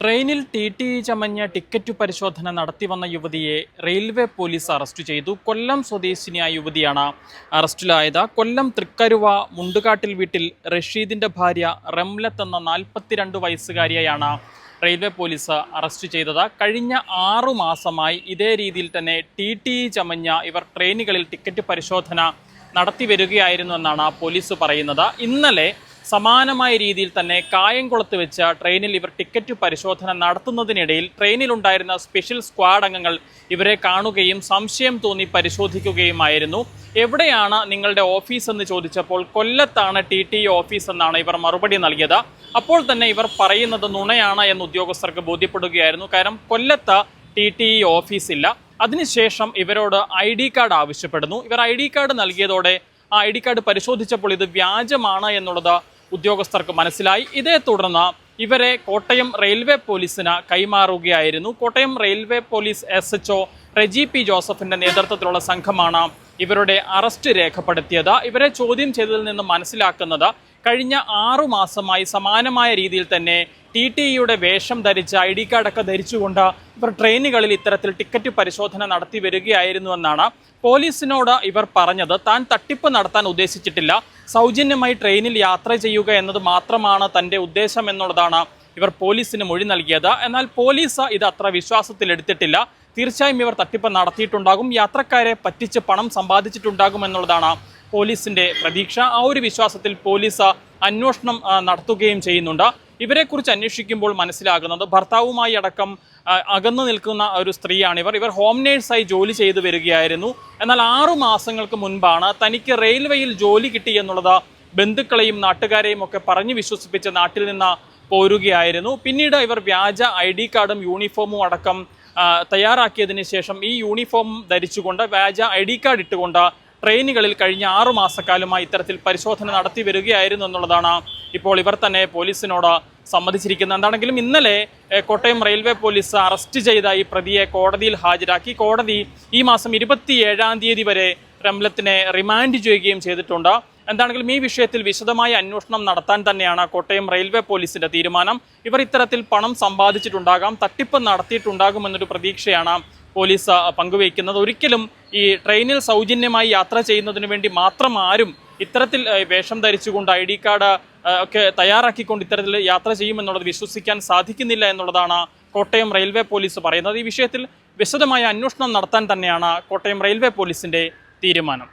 ട്രെയിനിൽ T T ചമഞ്ഞ ticket പരിശോധന നടത്തി വന്ന യുവതിയെ റെയിൽവേ പോലീസ് അറസ്റ്റ് ചെയ്തു. കൊല്ലം സ്വദേശിനിയായ യുവതിയാണ് അറസ്റ്റിലായത്. കൊല്ലം തൃക്കരുവ മുണ്ടുകാട്ടിൽ വീട്ടിൽ റഷീദിന്റെ ഭാര്യ റംലത്ത് എന്ന നാൽപ്പത്തിരണ്ട് വയസ്സുകാരിയെയാണ് റെയിൽവേ പോലീസ് അറസ്റ്റ് ചെയ്തത്. കഴിഞ്ഞ ആറു മാസമായി ഇതേ രീതിയിൽ തന്നെ ടി ടി ചമഞ്ഞ ഇവർ ട്രെയിനുകളിൽ ടിക്കറ്റ് പരിശോധന നടത്തി വരികയായിരുന്നു എന്നാണ് പോലീസ് പറയുന്നത്. ഇന്നലെ സമാനമായ രീതിയിൽ തന്നെ കായംകുളത്ത് വെച്ച ട്രെയിനിൽ ഇവർ ടിക്കറ്റ് പരിശോധന നടത്തുന്നതിനിടയിൽ ട്രെയിനിലുണ്ടായിരുന്ന സ്പെഷ്യൽ സ്ക്വാഡ് അംഗങ്ങൾ ഇവരെ കാണുകയും സംശയം തോന്നി പരിശോധിക്കുകയുമായിരുന്നു. എവിടെയാണ് നിങ്ങളുടെ ഓഫീസ് എന്ന് ചോദിച്ചപ്പോൾ കൊല്ലത്താണ് ടി ടി ഓഫീസ് എന്നാണ് ഇവർ മറുപടി നൽകിയത്. അപ്പോൾ തന്നെ ഇവർ പറയുന്നത് നുണയാണ് എന്ന് ഉദ്യോഗസ്ഥർക്ക് ബോധ്യപ്പെടുകയായിരുന്നു. കാരണം കൊല്ലത്ത് ടി ടി ഇ ഓഫീസില്ല അതിനുശേഷം ഇവരോട് ഐ ഡി കാർഡ് ആവശ്യപ്പെടുന്നു. ഇവർ ഐ ഡി കാർഡ് നൽകിയതോടെ ആ ഐ ഡി കാർഡ് പരിശോധിച്ചപ്പോൾ ഇത് വ്യാജമാണ് എന്നുള്ളത് ഉദ്യോഗസ്ഥർക്ക് മനസ്സിലായി. ഇതേ തുടർന്ന് ഇവരെ കോട്ടയം റെയിൽവേ പോലീസിന് കൈമാറുകയായിരുന്നു. Kottayam railway police S H Reji P ജോസഫിന്റെ നേതൃത്വത്തിലുള്ള സംഘമാണ് ഇവരുടെ അറസ്റ്റ് രേഖപ്പെടുത്തിയത്. ഇവരെ ചോദ്യം ചെയ്തതിൽ നിന്ന് മനസ്സിലാക്കുന്നത് കഴിഞ്ഞ ആറു മാസമായി സമാനമായ രീതിയിൽ തന്നെ ടി ടി ഇയുടെ വേഷം ധരിച്ച് ഐ ഡി കാർഡൊക്കെ ധരിച്ചുകൊണ്ട് ഇവർ ട്രെയിനുകളിൽ ഇത്തരത്തിൽ ടിക്കറ്റ് പരിശോധന നടത്തി വരികയായിരുന്നുവെന്നാണ് പോലീസിനോട് ഇവർ പറഞ്ഞത്. താൻ തട്ടിപ്പ് നടത്താൻ ഉദ്ദേശിച്ചിട്ടില്ല. സൗജന്യമായി ട്രെയിനിൽ യാത്ര ചെയ്യുക എന്നത് മാത്രമാണ് തന്റെ ഉദ്ദേശം എന്നുള്ളതാണ് ഇവർ പോലീസിന് മൊഴി നൽകിയത്. എന്നാൽ പോലീസ് ഇത് അത്ര വിശ്വാസത്തിലെടുത്തിട്ടില്ല തീർച്ചയായും ഇവർ തട്ടിപ്പ് നടത്തിയിട്ടുണ്ടാകും. യാത്രക്കാരെ പറ്റിച്ച് പണം സമ്പാദിച്ചിട്ടുണ്ടാകും എന്നുള്ളതാണ് പോലീസിന്റെ പ്രതീക്ഷ. ആ ഒരു വിശ്വാസത്തിൽ പോലീസ് അന്വേഷണം നടത്തുകയും ചെയ്യുന്നുണ്ട്. ഇവരെക്കുറിച്ച് അന്വേഷിക്കുമ്പോൾ മനസ്സിലാകുന്നത് ഭർത്താവുമായി അടക്കം അകന്നു നിൽക്കുന്ന ഒരു സ്ത്രീയാണ് ഇവർ. ഇവർ ഹോം നേഴ്സായി ജോലി ചെയ്തു വരികയായിരുന്നു. എന്നാൽ ആറു മാസങ്ങൾക്ക് മുൻപാണ് തനിക്ക് റെയിൽവേയിൽ ജോലി കിട്ടി എന്നുള്ളത് ബന്ധുക്കളെയും നാട്ടുകാരെയും ഒക്കെ പറഞ്ഞു വിശ്വസിപ്പിച്ച് നാട്ടിൽ നിന്ന് പോരുകയായിരുന്നു. പിന്നീട് ഇവർ വ്യാജ ഐ ഡി കാർഡും യൂണിഫോമും അടക്കം തയ്യാറാക്കിയതിന് ശേഷം ഈ യൂണിഫോം ധരിച്ചുകൊണ്ട് വ്യാജ ഐ ഡി കാർഡ് ഇട്ടുകൊണ്ട് ട്രെയിനുകളിൽ കഴിഞ്ഞ ആറു മാസക്കാലമായി ഇത്തരത്തിൽ പരിശോധന നടത്തി വരികയായിരുന്നു എന്നുള്ളതാണ് ഇപ്പോൾ ഇവർ തന്നെ പോലീസിനോട് സമ്മതിച്ചിരിക്കുന്നത്. എന്താണെങ്കിലും ഇന്നലെ കോട്ടയം റെയിൽവേ പോലീസ് അറസ്റ്റ് ചെയ്ത ഈ പ്രതിയെ കോടതിയിൽ ഹാജരാക്കി. കോടതി ഈ മാസം ഇരുപത്തിയേഴാം തീയതി വരെ റംലത്തിനെ റിമാൻഡ് ചെയ്യുകയും ചെയ്തിട്ടുണ്ട്. എന്താണെങ്കിലും ഈ വിഷയത്തിൽ വിശദമായ അന്വേഷണം നടത്താൻ തന്നെയാണ് കോട്ടയം റെയിൽവേ പോലീസിന്റെ തീരുമാനം. ഇവർ ഇത്തരത്തിൽ പണം സമ്പാദിച്ചിട്ടുണ്ടാകാം തട്ടിപ്പ് നടത്തിയിട്ടുണ്ടാകുമെന്നൊരു പ്രതീക്ഷയാണ് പോലീസ് പങ്കുവയ്ക്കുന്നത്. ഒരിക്കലും ഈ ട്രെയിനിൽ സൗജന്യമായി യാത്ര ചെയ്യുന്നതിന് വേണ്ടി മാത്രം ആരും ഇത്തരത്തിൽ വേഷം ധരിച്ചുകൊണ്ട് ഐ ഡി കാർഡ് ഒക്കെ തയ്യാറാക്കിക്കൊണ്ട് ഇത്തരത്തിൽ യാത്ര ചെയ്യുമെന്നുള്ളത് വിശ്വസിക്കാൻ സാധിക്കുന്നില്ല എന്നുള്ളതാണ് കോട്ടയം റെയിൽവേ പോലീസ് പറയുന്നത്. ഈ വിഷയത്തിൽ വിശദമായ അന്വേഷണം നടത്താൻ തന്നെയാണ് കോട്ടയം റെയിൽവേ പോലീസിന്റെ തീരുമാനം.